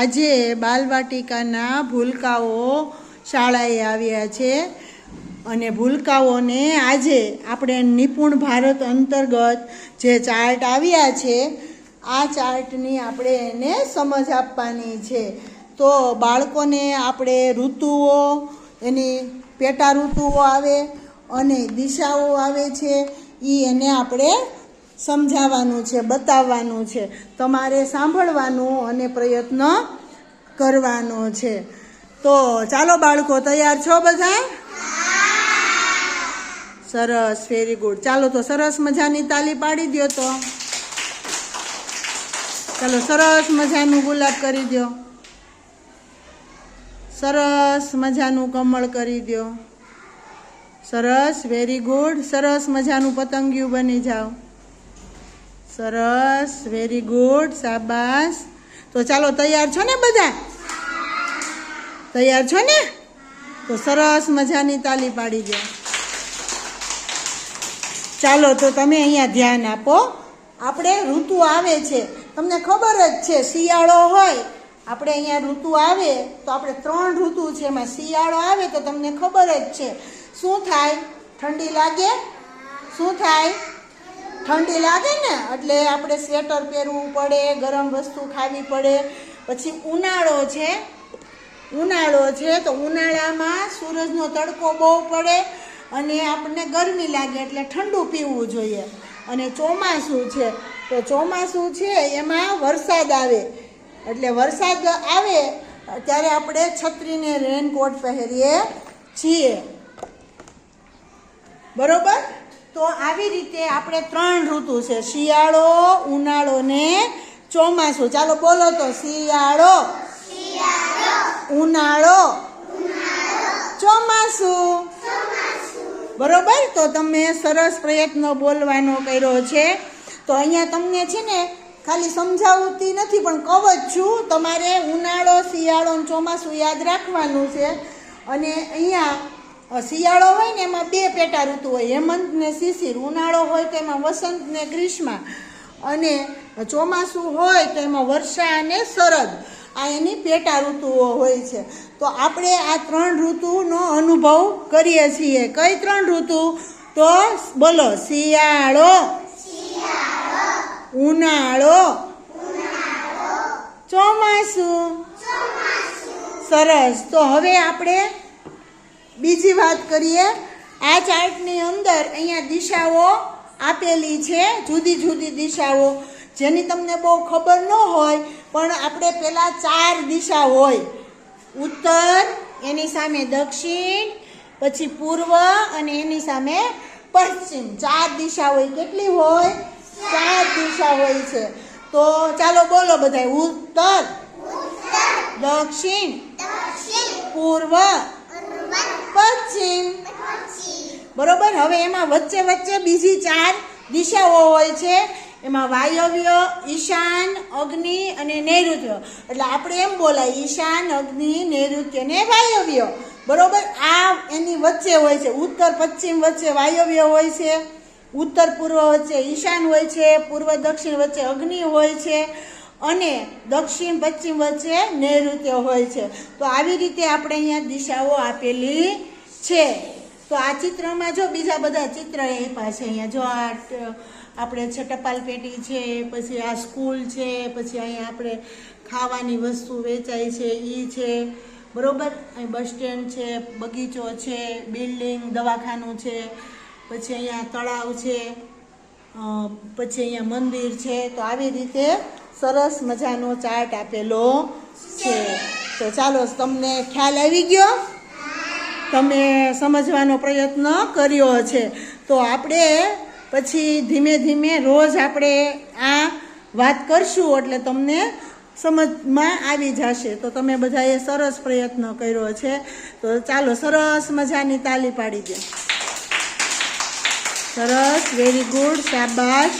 આજે બાલવાટિકાના ભૂલકાઓ શાળાએ આવ્યા છે અને ભૂલકાઓને આજે આપણે નિપુણ ભારત અંતર્ગત જે ચાર્ટ આવ્યા છે, આ ચાર્ટની આપણે એને સમજ આપવાની છે. તો બાળકોને આપણે ઋતુઓ, એની પેટા ઋતુઓ આવે અને દિશાઓ આવે છે એ એને આપણે સમજાવવાનું છે, બતાવવાનું છે. તમારે સાંભળવાનું અને પ્રયત્ન કરવાનો છે. તો ચાલો બાળકો, તૈયાર છો બધા? સરસ વેરી ગુડ ચાલો તો સરસ મજાની તાલી પાડી દો તો. ચાલો, સરસ મજાનું ગુલાબ કરી દો સરસ મજાનું કમળ કરી દો સરસ વેરી ગુડ સરસ મજાનું પતંગિયું બની જાઓ. સરસ વેરી ગુડ શાબાશ. તો ચાલો, તૈયાર છો ને બધા? તૈયાર છો ને? તો સરસ મજાની તાલી પાડી દો. ચાલો, તો તમે અહીંયા ધ્યાન આપો. આપણે ઋતુ આવે છે. તમને ખબર જ છે, શિયાળો હોય. આપણે અહીંયા ઋતુ આવે, તો આપણે ત્રણ ઋતુ છે. એમાં શિયાળો આવે તો તમને ખબર જ છે. શું થાય? ઠંડી લાગે? શું થાય? ઠંડી લાગે ને, એટલે આપણે સ્વેટર પહેરવું પડે, ગરમ વસ્તુ ખાવી પડે. પછી ઉનાળો છે ઉનાળો છે તો ઉનાળામાં સૂરજનો તડકો બહુ પડે અને આપણને ગરમી લાગે, એટલે ઠંડુ પીવું જોઈએ. અને ચોમાસું છે, તો ચોમાસું છે એમાં વરસાદ આવે. એટલે વરસાદ આવે, ત્યારે આપણે છત્રીને રેનકોટ પહેરીએ છીએ. બરોબર? તો આવી રીતે આપણે ત્રણ ઋતુ છે. શિયાળો ઉનાળો ને ચોમાસું. ચાલો બોલો તો શિયાળો ઉનાળો ચોમાસું. બરોબર? તો તમે સરસ પ્રયત્ન બોલવાનો કર્યો છે. તો અહીંયા તમને છે ને ખાલી સમજાવતી નથી પણ જ છું તમારે ઉનાળો શિયાળો ચોમાસું યાદ રાખવાનું છે. અને અહીંયા શિયાળો હોય ને એમાં બે પેટા ઋતુ હોય. હેમંત ને શિશિર ઉનાળો હોય તો એમાં વસંત ને ગ્રીષ્મા. અને ચોમાસું હોય તો એમાં વર્ષા અને શરદ. આ એની પેટા ઋતુઓ હોય છે. તો આપણે આ ત્રણ ઋતુનો અનુભવ કરીએ છીએ. કઈ ત્રણ ઋતુ? તો બોલો શિયાળો ઉનાળો ચોમાસું. સરસ. તો હવે આપણે બીજી વાત કરીએ આ ચાર્ટની અંદર અહીંયા દિશાઓ આપેલી છે જુદી જુદી દિશાઓ. જેની તમને બહુ ખબર ન હોય પણ આપણે પહેલાં ચાર દિશા હોય. ઉત્તર એની સામે દક્ષિણ પછી પૂર્વ અને એની સામે પશ્ચિમ. ચાર દિશા હોય કેટલી હોય? ચાર દિશા હોય છે. તો ચાલો બોલો બધા ઉત્તર દક્ષિણ પૂર્વ. પશ્ચિમ બરોબર? હવે એમાં વચ્ચે વચ્ચે બીજી ચાર દિશાઓ હોય છે. એમાં વાયવ્ય, ઈશાન, અગ્નિ અને નૈઋત્ય. એટલે આપણે એમ બોલાય, ઈશાન, અગ્નિ, નૈઋત્ય ને વાયવ્ય. બરોબર? આ એની વચ્ચે હોય છે. ઉત્તર, પશ્ચિમ વચ્ચે વાયવ્ય હોય છે. ઉત્તર, પૂર્વ વચ્ચે ઈશાન હોય છે. પૂર્વ, દક્ષિણ વચ્ચે અગ્નિ હોય છે. અને દક્ષિણ પશ્ચિમ વચ્ચે નૈઋત્ય હોય છે. તો આવી રીતે આપણે અહીંયા દિશાઓ આપેલી છે. તો આ ચિત્રમાં જો બીજા બધા ચિત્ર એ પાસે અહીંયા જો આ આપણે છે ટપાલ પેટી છે, પછી આ સ્કૂલ છે, પછી અહીંયા આપણે ખાવાની વસ્તુ વેચાય છે એ છે. બરોબર? અહીં બસ સ્ટેન્ડ છે, બગીચો છે, બિલ્ડિંગ, દવાખાનું છે, પછી અહીંયા તળાવ છે પછી અહીંયા મંદિર છે. તો આવી રીતે સરસ મજાનો ચાર્ટ આપેલો છે. તો ચાલો, તમને ખ્યાલ આવી ગયો? તમે સમજવાનો પ્રયત્ન કર્યો છે. તો આપણે પછી ધીમે ધીમે રોજ આપણે આ વાત કરશું, એટલે તમને સમજમાં આવી જશે. તો તમે બધાએ સરસ પ્રયત્ન કર્યો છે. તો ચાલો, સરસ મજાની તાલી પાડી દે. સરસ વેરી ગુડ શાબાશ.